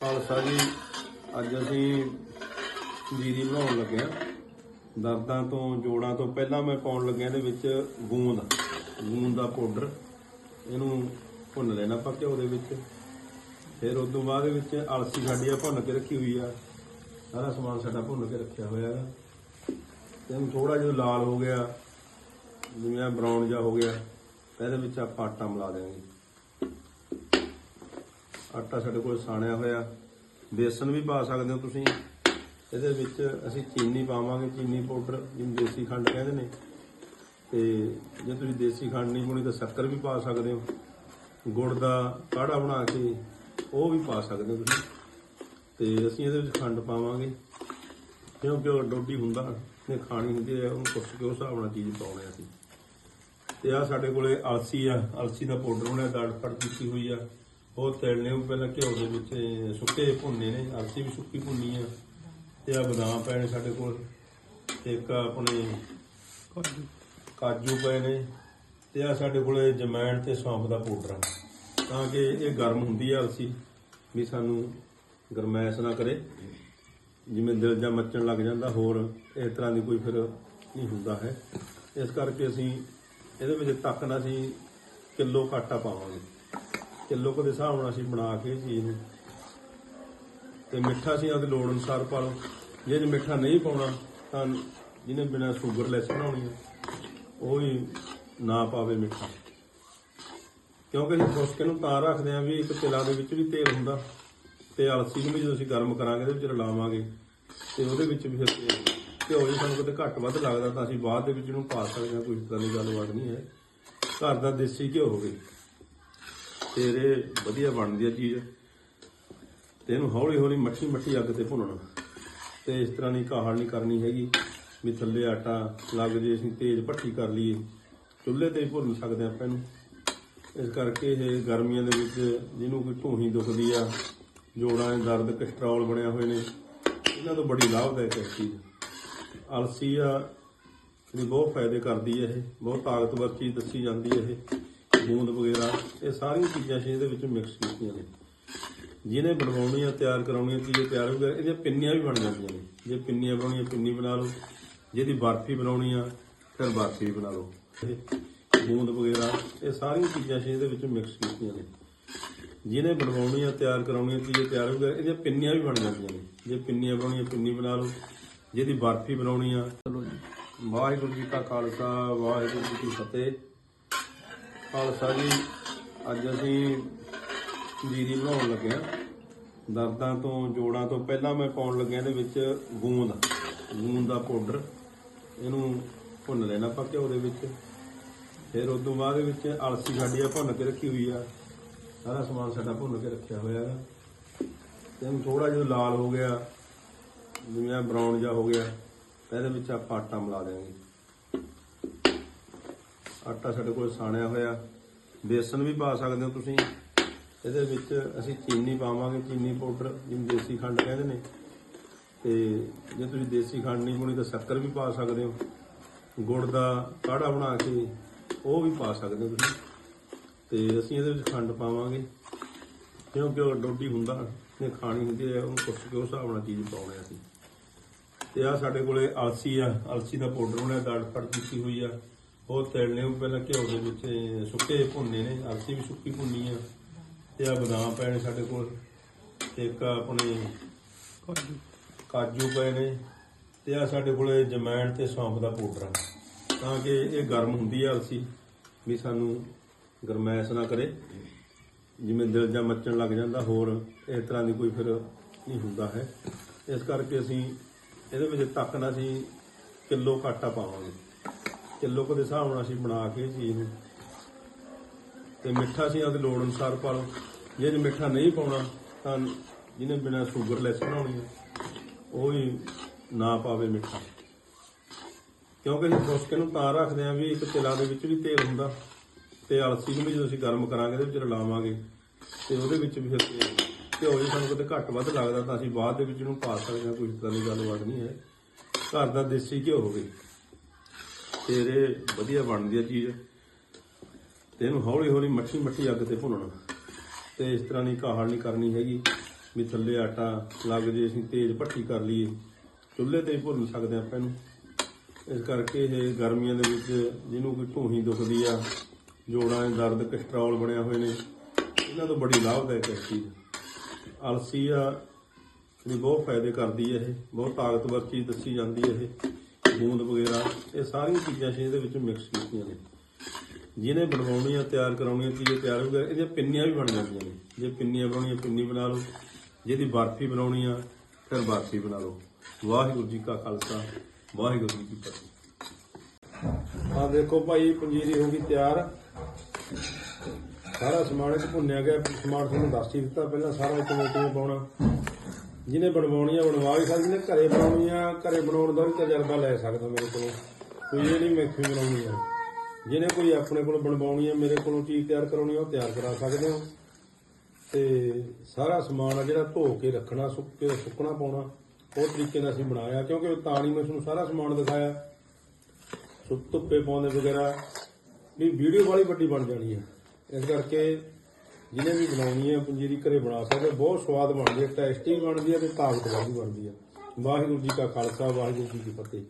ਖਾਲਸਾ ਜੀ, ਅੱਜ ਅਸੀਂ ਜੀਰੀ ਬਣਾਉਣ ਲੱਗੇ ਆ ਦਰਦਾਂ ਤੋਂ, ਜੋੜਾਂ ਤੋਂ ਪਹਿਲਾਂ ਮੈਂ ਪਾਉਣ ਲੱਗਿਆ ਇਹਦੇ ਵਿੱਚ ਗੂੰਦ ਗੂੰਦ ਦਾ ਪਾਊਡਰ। ਇਹਨੂੰ ਭੁੰਨ ਲੈਣਾ ਆਪਾਂ ਘਿਓ ਦੇ ਵਿੱਚ। ਫਿਰ ਉਸ ਤੋਂ ਬਾਅਦ ਵਿੱਚ ਅਲਸੀ ਸਾਡੀ ਆ ਭੁੰਨ ਕੇ ਰੱਖੀ ਹੋਈ ਆ। ਸਾਰਾ ਸਮਾਨ ਸਾਡਾ ਭੁੰਨ ਕੇ ਰੱਖਿਆ ਹੋਇਆ ਹੈ ਤੇ ਹੁਣ ਥੋੜਾ ਜਿਹਾ ਲਾਲ ਹੋ ਗਿਆ, ਜਿਵੇਂ ਬਰਾਊਨ ਜਿਹਾ ਹੋ ਗਿਆ। ਇਹਦੇ ਵਿੱਚ ਆਪਾਂ ਆਟਾ ਮਿਲਾ ਦੇਵਾਂਗੇ ਆਟਾ ਸਾਡੇ ਕੋਲ ਸਾਣਿਆ ਹੋਇਆ। ਬੇਸਨ ਵੀ ਪਾ ਸਕਦੇ ਹੋ ਤੁਸੀਂ। ਇਹਦੇ ਵਿੱਚ ਅਸੀਂ ਚੀਨੀ ਪਾਵਾਂਗੇ, ਚੀਨੀ ਪਾਊਡਰ, ਜਿਹਨੂੰ ਦੇਸੀ ਖੰਡ ਕਹਿੰਦੇ ਨੇ। ਤੇ ਜੇ ਤੁਸੀਂ ਦੇਸੀ ਖੰਡ ਨਹੀਂ ਹੋਣੀ ਤਾਂ ਸ਼ੱਕਰ ਵੀ ਪਾ ਸਕਦੇ ਹੋ। ਗੁੜ ਦਾ ਕਾੜਾ ਬਣਾ ਕੇ ਉਹ ਵੀ ਪਾ ਸਕਦੇ ਹੋ ਤੁਸੀਂ। ਤੇ ਅਸੀਂ ਇਹਦੇ ਵਿੱਚ ਖੰਡ ਪਾਵਾਂਗੇ। ਕਿਉਂਕਿ ਉਹ ਡੋਡੀ ਹੁੰਦਾ ਨੇ ਖਾਣੀ ਹੁੰਦੀ ਹੈ, ਉਹਨੂੰ ਕੁੱਟ ਕੇ ਉਸ ਹਿਸਾਬ ਨਾਲ ਚੀਜ਼ ਪਾਉਣੇ ਅਸੀਂ। ਤੇ ਆ ਸਾਡੇ ਕੋਲੇ ਅਲਸੀ ਆ। ਅਲਸੀ ਦਾ ਪਾਊਡਰ ਬਣਿਆ ਦਾੜ ਫੜ ਕੀਤੀ ਹੋਈ ਆ। ਉਹ ਤੇਲਨੇ ਉਹ ਪਹਿਲਾਂ ਘਿਓ ਦੇ ਵਿੱਚ ਸੁੱਕੇ ਭੁੰਨੇ ਨੇ। ਅਲਸੀ ਵੀ ਸੁੱਕੀ ਭੁੰਨੀ ਆ। ਤੇ ਆ ਬਦਾਮ ਪਏ ਨੇ ਸਾਡੇ ਕੋਲ। ਤੇ ਇੱਕ ਆਪਣੇ ਕਾਜੂ। ਪਏ ਨੇ। ਤੇ ਆ ਸਾਡੇ ਕੋਲੇ ਜਮੈਣ ਤੇ ਸੌਂਫ ਦਾ ਪਾਊਡਰ ਆ। ਤਾਂ ਕਿ ਇਹ ਗਰਮ ਹੁੰਦੀ ਆ ਅਲਸੀ ਵੀ ਸਾਨੂੰ ਗਰਮੈਸ਼ ਨਾ ਕਰੇ। ਜਿਵੇਂ ਦਿਲ ਜਾਂ ਮੱਚਣ ਲੱਗ ਜਾਂਦਾ ਹੋਰ ਇਸ ਤਰ੍ਹਾਂ ਦੀ ਕੋਈ ਫਿਰ ਨਹੀਂ ਹੁੰਦਾ ਹੈ। ਇਸ ਕਰਕੇ ਅਸੀਂ ਇਹਦੇ ਵਿੱਚ ਤੱਕ ਨਾ ਅਸੀਂ ਕਿਲੋ ਆਟਾ ਪਾਵਾਂਗੇ। ਕਿਲੋ ਕੁ ਦੇ ਹਿਸਾਬ ਨਾਲ ਅਸੀਂ ਬਣਾ ਕੇ ਚੀਜ਼ ਨੂੰ ਤੇ ਮਿੱਠਾ ਅਸੀਂ ਆਪਦੇ ਲੋੜ ਅਨੁਸਾਰ ਪਾ ਲਓ। ਜੇ ਜੇ ਮਿੱਠਾ ਨਹੀਂ ਪਾਉਣਾ, ਤਾਂ ਜਿਹਨੇ ਬਿਨਾ ਸ਼ੂਗਰ ਲੈਸ ਬਣਾਉਣੀ ਹੈ, ਉਹ ਵੀ ਨਾ ਪਾਵੇ ਮਿੱਠਾ। ਕਿਉਂਕਿ ਅਸੀਂ ਖੁਸ਼ਕੇ ਨੂੰ ਤਾਂ ਰੱਖਦੇ ਆ ਵੀ ਇੱਕ ਤਿਲਾਂ ਦੇ ਵਿੱਚ ਵੀ ਤੇਲ ਹੁੰਦਾ। ਤੇ ਅਲਸੀ ਨੂੰ ਵੀ ਜਦੋਂ ਅਸੀਂ ਗਰਮ ਕਰਾਂਗੇ ਉਹਦੇ ਵਿੱਚ ਰਲਾਵਾਂਗੇ। ਤੇ ਉਹਦੇ ਵਿੱਚ ਵੀ ਫਿਰ ਤੇਲ। ਘਿਓ ਜੇ ਸਾਨੂੰ ਕਿਤੇ ਘੱਟ ਵੱਧ ਲੱਗਦਾ, ਤਾਂ ਅਸੀਂ ਬਾਅਦ ਦੇ ਵਿੱਚ ਇਹਨੂੰ ਪਾ ਸਕਦੇ ਹਾਂ, ਕੋਈ ਇਸ ਦੀ ਗੱਲਬਾਤ ਨਹੀਂ ਹੈ। ਘਰ ਦਾ ਦੇਸੀ ਘਿਓ ਹੋਵੇ ਫਿਰ ਇਹ ਵਧੀਆ ਬਣਦੀ ਆ ਚੀਜ਼। ਤੇ ਇਹਨੂੰ ਹੌਲੀ ਹੌਲੀ ਮੱਠੀ ਮੱਠੀ ਅੱਗ ਤੇ ਭੁੰਨਣਾ। ਤੇ ਇਸ ਤਰ੍ਹਾਂ ਦੀ ਕਾਹਲ ਨਹੀਂ ਕਰਨੀ ਹੈਗੀ ਵੀ ਥੱਲੇ ਆਟਾ ਲੱਗ ਜੇ, ਅਸੀਂ ਤੇਜ਼ ਭੱਠੀ ਕਰ ਲਈਏ। ਚੁੱਲ੍ਹੇ ਤੇ ਹੀ ਭੁੰਨ ਸਕਦੇ ਆਪਾਂ ਇਹਨੂੰ। ਇਸ ਕਰਕੇ ਇਹ ਗਰਮੀਆਂ ਦੇ ਵਿੱਚ ਜਿਹਨੂੰ ਕੋਈ ਢੂਹੀ ਦੁਖਦੀ ਆ, ਜੋੜਾਂ ਦੇ ਦਰਦ, ਕਸਟਰੋਲ ਬਣਿਆ ਹੋਏ ਨੇ, ਇਹਨਾਂ ਤੋਂ ਬੜੀ ਲਾਭਦਾਇਕ ਹੈ ਚੀਜ਼। ਅਲਸੀ ਆ ਜਿਹੜੀ ਬਹੁਤ ਫਾਇਦੇ ਕਰਦੀ ਹੈ ਇਹ, ਬਹੁਤ ਤਾਕਤਵਰ ਚੀਜ਼ ਦੱਸੀ ਜਾਂਦੀ ਹੈ ਇਹ। ਗੂੰਦ ਵਗੈਰਾ ਇਹ ਸਾਰੀਆਂ ਚੀਜ਼ਾਂ ਸੀ ਇਹਦੇ ਵਿੱਚ ਮਿਕਸ ਕੀਤੀਆਂ ਨੇ। ਜਿਹਨੇ ਬਣਵਾਉਣੀਆਂ ਤਿਆਰ ਕਰਾਉਣੀਆਂ ਚੀਜ਼ਾਂ ਤਿਆਰ ਵਗੈਰਾ ਇਹਦੀਆਂ ਪਿੰਨੀਆਂ ਵੀ ਬਣ ਜਾਂਦੀਆਂ ਨੇ। ਜੇ ਪਿੰਨੀਆਂ ਬਣਾਉਣੀਆਂ ਪਿੰਨੀ ਬਣਾ ਲਓ। ਜਿਹਦੀ ਬਰਫੀ ਬਣਾਉਣੀ ਆ ਫਿਰ ਬਰਫੀ ਵੀ ਬਣਾ ਲਓ। ਗੂੰਦ ਵਗੈਰਾ ਇਹ ਸਾਰੀਆਂ ਚੀਜ਼ਾਂ ਸੀ ਇਹਦੇ ਵਿੱਚ ਮਿਕਸ ਕੀਤੀਆਂ ਨੇ। ਜਿਹਨੇ ਬਣਵਾਉਣੀਆਂ ਤਿਆਰ ਕਰਾਉਣੀਆਂ ਚੀਜ਼ਾਂ ਤਿਆਰ ਵਗੈਰਾ ਇਹਦੀਆਂ ਪਿੰਨੀਆਂ ਵੀ ਬਣ ਜਾਂਦੀਆਂ ਨੇ। ਜੇ ਪਿੰਨੀਆਂ ਬਣਾਉਣੀਆਂ ਪਿੰਨੀ ਬਣਾ ਲਓ। ਜਿਹਦੀ ਬਰਫੀ ਬਣਾਉਣੀ ਆ ਚਲੋ ਜੀ। ਵਾਹਿਗੁਰੂ ਜੀ ਕਾ ਖਾਲਸਾ ਵਾਹਿਗੁਰੂ ਜੀ ਕੀ ਫਤਿਹ। ਖਾਲਸਾ ਜੀ, ਅੱਜ ਅਸੀਂ ਜੀਰੀ ਬਣਾਉਣ ਲੱਗੇ ਆ ਦਰਦਾਂ ਤੋਂ, ਜੋੜਾਂ ਤੋਂ ਪਹਿਲਾਂ ਮੈਂ ਪਾਉਣ ਲੱਗਿਆ ਇਹਦੇ ਵਿੱਚ ਗੂੰਦ ਗੂੰਦ ਦਾ ਪਾਊਡਰ। ਇਹਨੂੰ ਭੁੰਨ ਲੈਣਾ ਆਪਾਂ ਘਿਓ ਦੇ ਵਿੱਚ। ਫਿਰ ਉਸ ਤੋਂ ਬਾਅਦ ਵਿੱਚ ਅਲਸੀ ਸਾਡੀ ਆ ਭੁੰਨ ਕੇ ਰੱਖੀ ਹੋਈ ਆ। ਸਾਰਾ ਸਮਾਨ ਸਾਡਾ ਭੁੰਨ ਕੇ ਰੱਖਿਆ ਹੋਇਆ ਹੈ ਤੇ ਹੁਣ ਥੋੜਾ ਜਿਹਾ ਲਾਲ ਹੋ ਗਿਆ, ਜਿਵੇਂ ਬਰਾਊਨ ਜਿਹਾ ਹੋ ਗਿਆ। ਇਹਦੇ ਵਿੱਚ ਆਪਾਂ ਆਟਾ ਮਿਲਾ ਦੇਵਾਂਗੇ ਆਟਾ ਸਾਡੇ ਕੋਲ ਸਾਣਿਆ ਹੋਇਆ। ਬੇਸਨ ਵੀ ਪਾ ਸਕਦੇ ਹੋ ਤੁਸੀਂ। ਇਹਦੇ ਵਿੱਚ ਅਸੀਂ ਚੀਨੀ ਪਾਵਾਂਗੇ, ਚੀਨੀ ਪਾਊਡਰ ਜਿਹਨੂੰ ਦੇਸੀ ਖੰਡ ਕਹਿੰਦੇ ਨੇ। ਤੇ ਜੇ ਤੁਸੀਂ ਦੇਸੀ ਖੰਡ ਨਹੀਂ ਪਾਉਣੀ ਤਾਂ ਸ਼ੱਕਰ ਵੀ ਪਾ ਸਕਦੇ ਹੋ। ਗੁੜ ਦਾ ਕਾੜਾ ਬਣਾ ਕੇ ਉਹ ਵੀ ਪਾ ਸਕਦੇ ਹੋ ਤੁਸੀਂ। ਤੇ ਅਸੀਂ ਇਹਦੇ ਵਿੱਚ ਖੰਡ ਪਾਵਾਂਗੇ। ਕਿਉਂਕਿ ਉਹ ਡੋਡੀ ਹੁੰਦਾ ਨੇ ਖਾਣੀ ਹੁੰਦੀ ਹੈ, ਉਹਨੂੰ ਕੁੱਟ ਕੇ ਉਸ ਹਿਸਾਬ ਨਾਲ ਚੀਜ਼ ਪਾਉਣੇ ਅਸੀਂ। ਤੇ ਆ ਸਾਡੇ ਕੋਲੇ ਆਲਸੀ ਆ ਅਲਸੀ ਦਾ ਪਾਊਡਰ ਬਣਿਆ ਦਾੜ ਫੜ ਕੀਤੀ ਹੋਈ ਆ। ਉਹ ਤੇਲਨੇ ਉਹ ਪਹਿਲਾਂ ਘਿਓ ਦੇ ਵਿੱਚ ਸੁੱਕੇ ਭੁੰਨੇ ਨੇ ਅਲਸੀ ਵੀ ਸੁੱਕੀ ਭੁੰਨੀ ਆ। ਤੇ ਆ ਬਦਾਮ ਪਏ ਨੇ ਸਾਡੇ ਕੋਲ ਤੇ ਇੱਕ ਆਪਣੇ ਕਾਜੂ। ਪਏ ਨੇ ਤੇ ਆ ਸਾਡੇ ਕੋਲੇ ਜਮੈਣ ਤੇ ਸੌਂਫ ਦਾ ਪਾਊਡਰ ਆ। ਤਾਂ ਕਿ ਇਹ ਗਰਮ ਹੁੰਦੀ ਆ ਅਲਸੀ ਵੀ ਸਾਨੂੰ ਗਰਮੈਸ਼ ਨਾ ਕਰੇ। ਜਿਵੇਂ ਦਿਲ ਜਾਂ ਮੱਚਣ ਲੱਗ ਜਾਂਦਾ ਹੋਰ ਇਸ ਤਰ੍ਹਾਂ ਦੀ ਕੋਈ ਫਿਰ ਨਹੀਂ ਹੁੰਦਾ ਹੈ। ਇਸ ਕਰਕੇ ਅਸੀਂ ਇਹਦੇ ਵਿੱਚ ਤੱਕ ਨਾ ਅਸੀਂ ਕਿਲੋ ਆਟਾ ਪਾਵਾਂਗੇ। ਕਿਲੋ ਕੁ ਦੇ ਹਿਸਾਬ ਨਾਲ ਅਸੀਂ ਬਣਾ ਕੇ ਚੀਜ਼ ਨੂੰ ਤੇ ਮਿੱਠਾ ਅਸੀਂ ਆਪਦੇ ਲੋੜ ਅਨੁਸਾਰ ਪਾ ਲਓ। ਜੇ ਮਿੱਠਾ ਨਹੀਂ ਪਾਉਣਾ, ਤਾਂ ਜਿਹਨੇ ਬਿਨਾ ਸ਼ੂਗਰ ਲੈਸ ਬਣਾਉਣੀ ਹੈ, ਉਹ ਵੀ ਨਾ ਪਾਵੇ ਮਿੱਠਾ। ਕਿਉਂਕਿ ਅਸੀਂ ਖੁਸ਼ਕੇ ਨੂੰ ਤਾਂ ਰੱਖਦੇ ਆ ਵੀ ਇੱਕ ਤਿਲਾਂ ਦੇ ਵਿੱਚ ਵੀ ਤੇਲ ਹੁੰਦਾ। ਤੇ ਅਲਸੀ ਨੂੰ ਵੀ ਜਦੋਂ ਅਸੀਂ ਗਰਮ ਕਰਾਂਗੇ, ਇਹਦੇ ਵਿੱਚ ਰਲਾਵਾਂਗੇ, ਤੇ ਉਹਦੇ ਵਿੱਚ ਵੀ ਫਿਰ ਘਿਓ ਜੇ ਸਾਨੂੰ ਕਿਤੇ ਘੱਟ ਵੱਧ ਲੱਗਦਾ, ਤਾਂ ਅਸੀਂ ਬਾਅਦ ਦੇ ਵਿੱਚ ਇਹਨੂੰ ਪਾ ਸਕਦੇ ਹਾਂ, ਕੋਈ ਇਸ ਤਰ੍ਹਾਂ ਦੀ ਗੱਲਬਾਤ ਨਹੀਂ ਹੈ। ਘਰ ਦਾ ਦੇਸੀ ਘਿਓ ਹੋਵੇ। ਫਿਰ ਇਹ ਵਧੀਆ ਬਣਦੀ ਹੈ ਚੀਜ਼। ਤੇ ਇਹਨੂੰ ਹੌਲੀ ਹੌਲੀ ਮੱਠੀ ਮੱਠੀ ਅੱਗ ਤੇ ਭੁੰਨਣਾ। ਤੇ ਇਸ ਤਰ੍ਹਾਂ ਦੀ ਕਾਹਲ ਨਹੀਂ ਕਰਨੀ ਹੈਗੀ। ਵੀ ਥੱਲੇ ਆਟਾ ਲੱਗ ਜੇ, ਅਸੀਂ ਤੇਜ਼ ਭੱਠੀ ਕਰ ਲਈਏ। ਚੁੱਲ੍ਹੇ ਤੇ ਹੀ ਭੁੰਨ ਸਕਦੇ ਆਪਾਂ ਇਹਨੂੰ। ਇਸ ਕਰਕੇ ਇਹ ਗਰਮੀਆਂ ਦੇ ਵਿੱਚ ਜਿਹਨੂੰ ਕੋਈ ਢੂਹੀ ਦੁਖਦੀ ਆ, ਜੋੜਾਂ ਦੇ ਦਰਦ, ਕਸਟਰੋਲ ਬਣਿਆ ਹੋਏ ਨੇ, ਇਹਨਾਂ ਤੋਂ ਬੜੀ ਲਾਭਦਾਇਕ ਹੈ ਚੀਜ਼। ਅਲਸੀ ਆ, ਜਿਹੜੀ ਬਹੁਤ ਫਾਇਦੇ ਕਰਦੀ ਹੈ ਇਹ। ਬਹੁਤ ਤਾਕਤਵਰ ਚੀਜ਼ ਦੱਸੀ ਜਾਂਦੀ ਹੈ ਇਹ। ਗੂੰਦ ਵਗੈਰਾ, ਇਹ ਸਾਰੀਆਂ ਚੀਜ਼ਾਂ ਸੀ ਇਹਦੇ ਵਿੱਚ ਮਿਕਸ ਕੀਤੀਆਂ ਨੇ। ਜਿਹਨੇ ਬਣਵਾਉਣੀਆਂ, ਤਿਆਰ ਕਰਾਉਣੀਆਂ, ਚੀਜ਼ਾਂ ਤਿਆਰ ਹੋ ਗਈਆਂ, ਇਹਦੀਆਂ ਪਿੰਨੀਆਂ ਵੀ ਬਣ ਜਾਂਦੀਆਂ ਨੇ। ਜੇ ਪਿੰਨੀਆਂ ਬਣਾਉਣੀਆਂ, ਪਿੰਨੀ ਬਣਾ ਲਓ। ਜਿਹਦੀ ਬਰਫੀ ਬਣਾਉਣੀ ਆ, ਫਿਰ ਬਰਫੀ ਬਣਾ ਲਓ। ਵਾਹਿਗੁਰੂ ਜੀ ਕਾ ਖਾਲਸਾ, ਵਾਹਿਗੁਰੂ ਜੀ ਕੀ ਫਤਿਹ। ਆ ਦੇਖੋ ਭਾਈ, ਪੰਜੀਰੀ ਹੋ ਗਈ ਤਿਆਰ। ਸਾਰਾ ਸਮਾਨ ਇਹ ਭੁੰਨਿਆ ਗਿਆ। ਸਮਾਨ ਤੁਹਾਨੂੰ ਦੱਸ ਹੀ ਦਿੱਤਾ, ਪਹਿਲਾਂ ਸਾਰਾ ਕਿਵੇਂ ਕਿਵੇਂ ਪਾਉਣਾ। ਜਿਹਨੇ ਬਣਵਾਉਣੀ ਆ ਬਣਵਾ ਵੀ ਸਕਦੀ ਨੇ, ਘਰੇ ਬਣਾਉਣੀ ਆ ਘਰੇ ਬਣਾਉਣ ਦਾ ਵੀ ਤਜਰਬਾ ਲੈ ਸਕਦਾ ਮੇਰੇ ਕੋਲੋਂ। ਕੋਈ ਇਹ ਨਹੀਂ ਮੈਥੀ ਬਣਾਉਣੀ ਆ। ਜਿਹਨੇ ਕੋਈ ਆਪਣੇ ਕੋਲ ਬਣਵਾਉਣੀ ਆ, ਮੇਰੇ ਕੋਲੋਂ ਚੀਜ਼ ਤਿਆਰ ਕਰਾਉਣੀ ਆ, ਉਹ ਤਿਆਰ ਕਰਾ ਸਕਦੇ ਹੋ ਤੇ ਸਾਰਾ ਸਮਾਨ ਆ ਜਿਹੜਾ ਧੋ ਕੇ ਰੱਖਣਾ, ਸੁੱਕ ਕੇ ਸੁੱਕਣਾ ਪਾਉਣਾ, ਉਹ ਤਰੀਕੇ ਨਾਲ ਅਸੀਂ ਬਣਾਇਆ। ਕਿਉਂਕਿ ਤਾਂ ਨਹੀਂ ਮੈਂ ਤੁਹਾਨੂੰ ਸਾਰਾ ਸਮਾਨ ਦਿਖਾਇਆ। ਸੋ ਧੁੱਪੇ ਪਾਉਂਦੇ ਵਗੈਰਾ। ਵੀ ਵੀਡੀਓ ਵਾਲੀ ਵੱਡੀ ਬਣ ਜਾਣੀ ਹੈ ਇਸ ਕਰਕੇ ਜਿਹਨੇ ਵੀ ਬਣਾਉਣੀ ਹੈ ਪੰਜੀਰੀ ਘਰੇ ਬਣਾ ਸਕਦੇ ਬਹੁਤ ਸਵਾਦ ਬਣਦੀ ਹੈ ਟੇਸਟੀ ਬਣਦੀ ਹੈ ਤੇ ਤਾਕਤਵਰ ਵੀ ਬਣਦੀ ਹੈ। ਵਾਹਿਗੁਰੂ ਜੀ ਕਾ ਖਾਲਸਾ, ਵਾਹਿਗੁਰੂ ਜੀ ਕੀ ਫਤਿਹ।